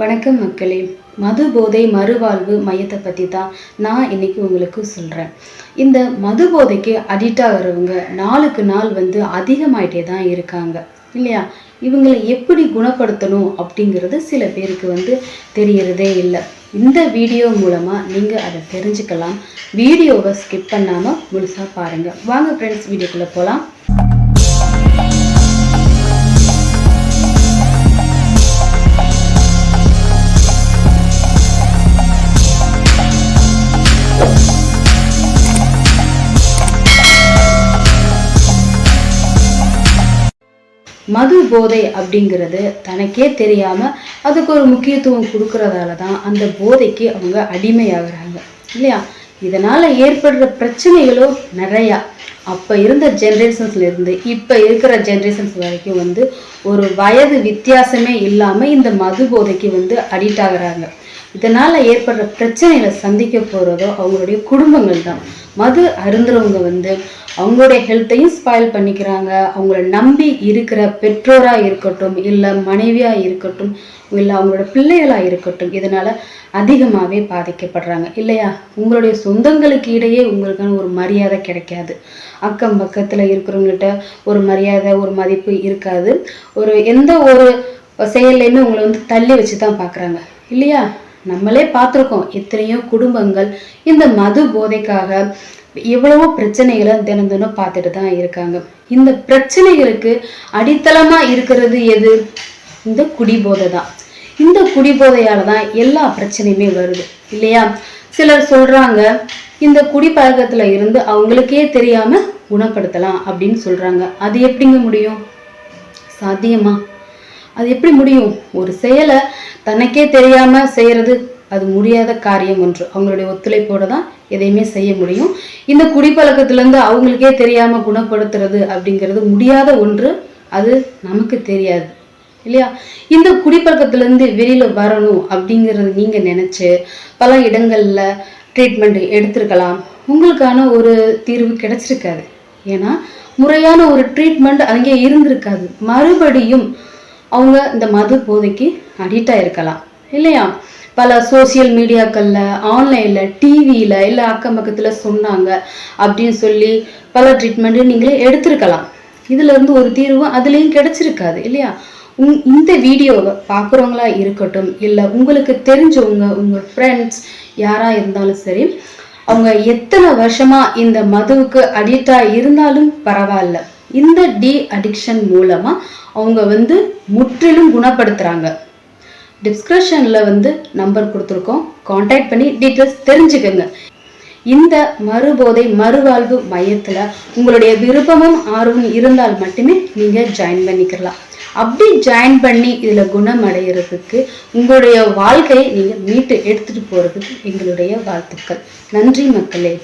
வணக்கம் மக்களே. மது போதை மறுவாழ்வு மையத்தை பற்றி தான் நான் இன்னைக்கு உங்களுக்கு சொல்கிறேன் இந்த மது போதைக்கு அடிக்ட் ஆகிறவங்க நாளுக்கு நாள் வந்து அதிகமாயிட்டே தான் இருக்காங்க. இல்லையா? இவங்களை எப்படி குணப்படுத்தணும் அப்படிங்கிறது சில பேருக்கு வந்து தெரியறதே இல்லை. இந்த வீடியோ மூலமாக நீங்கள் அதை தெரிஞ்சுக்கலாம். வீடியோவை ஸ்கிப் பண்ணாமல் முழுசாக பாருங்கள் வாங்க ஃப்ரெண்ட்ஸ் வீடியோக்குள்ளே போகலாம் மது போதை அப்படிங்கிறது தனக்கே தெரியாம அதுக்கு ஒரு முக்கியத்துவம் கொடுக்கறதால தான் அந்த போதைக்கு அவங்க அடிமையாகிறாங்க. இல்லையா? இதனால ஏற்படுற பிரச்சனைகளும் நிறையா. அப்ப இருந்த ஜென்ரேஷன்ஸ்ல இருந்து இப்ப இருக்கிற ஜென்ரேஷன்ஸ் வரைக்கும் வந்து ஒரு வயது வித்தியாசமே இல்லாம இந்த மது போதைக்கு வந்து அடிக்ட் ஆகுறாங்க. இதனால ஏற்படுற பிரச்சனைகளை சந்திக்க போகிறதோ அவங்களுடைய குடும்பங்கள் தான் மது அருந்துறவங்க வந்து அவங்களுடைய ஹெல்த்தையும் ஸ்பாயில் பண்ணிக்கிறாங்க. அவங்கள நம்பி இருக்கிற பெற்றோரா இருக்கட்டும் இல்லை மனைவியா இருக்கட்டும் இல்லை அவங்களோட பிள்ளைகளா இருக்கட்டும் இதனால அதிகமாகவே பாதிக்கப்படுறாங்க. இல்லையா? உங்களுடைய சொந்தங்களுக்கு இடையே உங்களுக்கான ஒரு மரியாதை கிடைக்காது. அக்கம் பக்கத்தில் இருக்கிறவங்கள்ட்ட ஒரு மரியாதை ஒரு மதிப்பு இருக்காது. ஒரு எந்த ஒரு செயல்லையுமே உங்களை வந்து தள்ளி வச்சு தான் பார்க்குறாங்க இல்லையா? நம்மளே பார்த்துருக்கோம் எத்தனையோ குடும்பங்கள் இந்த மது போதைக்காக எவ்வளவோ பிரச்சனைகளை தினம் தினம் பார்த்துட்டு தான் இருக்காங்க. இந்த பிரச்சனைகளுக்கு அடித்தளமாக இருக்கிறது எது? இந்த குடிபோதை தான். இந்த குடிபோதையால் தான் எல்லா பிரச்சனையுமே வருது. இல்லையா? சிலர் சொல்கிறாங்க இந்த குடிப்பழக்கத்தில் இருந்து அவங்களுக்கே தெரியாமல் குணப்படுத்தலாம் அப்படின்னு சொல்கிறாங்க அது எப்படிங்க முடியும்? சாத்தியமா? அது எப்படி முடியும்? ஒரு செயலை தனக்கே தெரியாமல் செய்கிறது அது முடியாத காரியம் ஒன்று. அவங்களுடைய ஒத்துழைப்போடு தான் எதையுமே செய்ய முடியும். இந்த குடிப்பழக்கத்திலேருந்து அவங்களுக்கே தெரியாமல் குணப்படுத்துறது அப்படிங்கிறது முடியாத ஒன்று. அது நமக்கு தெரியாது. இல்லையா? இந்த குடிப்பழக்கத்திலேருந்து வெளியில் வரணும் அப்படிங்கிறது நீங்கள் நினச்சி பல இடங்களில் ட்ரீட்மெண்ட் எடுத்திருக்கலாம். உங்களுக்கான ஒரு தீர்வு கிடைச்சிருக்காது. ஏன்னா முறையான ஒரு ட்ரீட்மெண்ட் அங்கே இருந்திருக்காது. மறுபடியும் அவங்க இந்த மது போதைக்கு அடிக்ட் ஆகிருக்கலாம் இல்லையா? பல சோசியல் மீடியாக்களில் ஆன்லைனில் டிவியில் இல்லை அக்கம் பக்கத்தில் சொன்னாங்க அப்படின்னு சொல்லி பல ட்ரீட்மெண்ட்டு நீங்களே எடுத்திருக்கலாம். இதுலேருந்து ஒரு தீர்வும் அதுலேயும் கிடைச்சிருக்காது இல்லையா? உங் இந்த வீடியோவை பார்க்குறவங்களா இருக்கட்டும் இல்லை உங்களுக்கு தெரிஞ்சவங்க உங்கள் ஃப்ரெண்ட்ஸ் யாராக இருந்தாலும் சரி அவங்க எத்தனை வருஷமாக இந்த மதுவுக்கு அடிக்டாக இருந்தாலும் பரவாயில்ல. இந்த டி அடிக்ஷன் மூலமாக அவங்க வந்து முற்றிலும் குணப்படுத்துகிறாங்க டிஸ்கிரிப்ஷனில் வந்து நம்பர் கொடுத்துருக்கோம். காண்டாக்ட் பண்ணி டீட்டெயில்ஸ் தெரிஞ்சுக்கோங்க. இந்த மறுபோதை மறுவாழ்வு மையத்தில் உங்களுடைய விருப்பமும் ஆர்வம் இருந்தால் மட்டுமே நீங்கள் ஜாயின் பண்ணிக்கலாம். அப்படி ஜாயின் பண்ணி இதில் குணம் அடைகிறதுக்கு உங்களுடைய வாழ்க்கையை நீங்கள் மீட்டு எடுத்துகிட்டு போகிறதுக்கு எங்களுடைய வாழ்த்துக்கள். நன்றி மக்களே.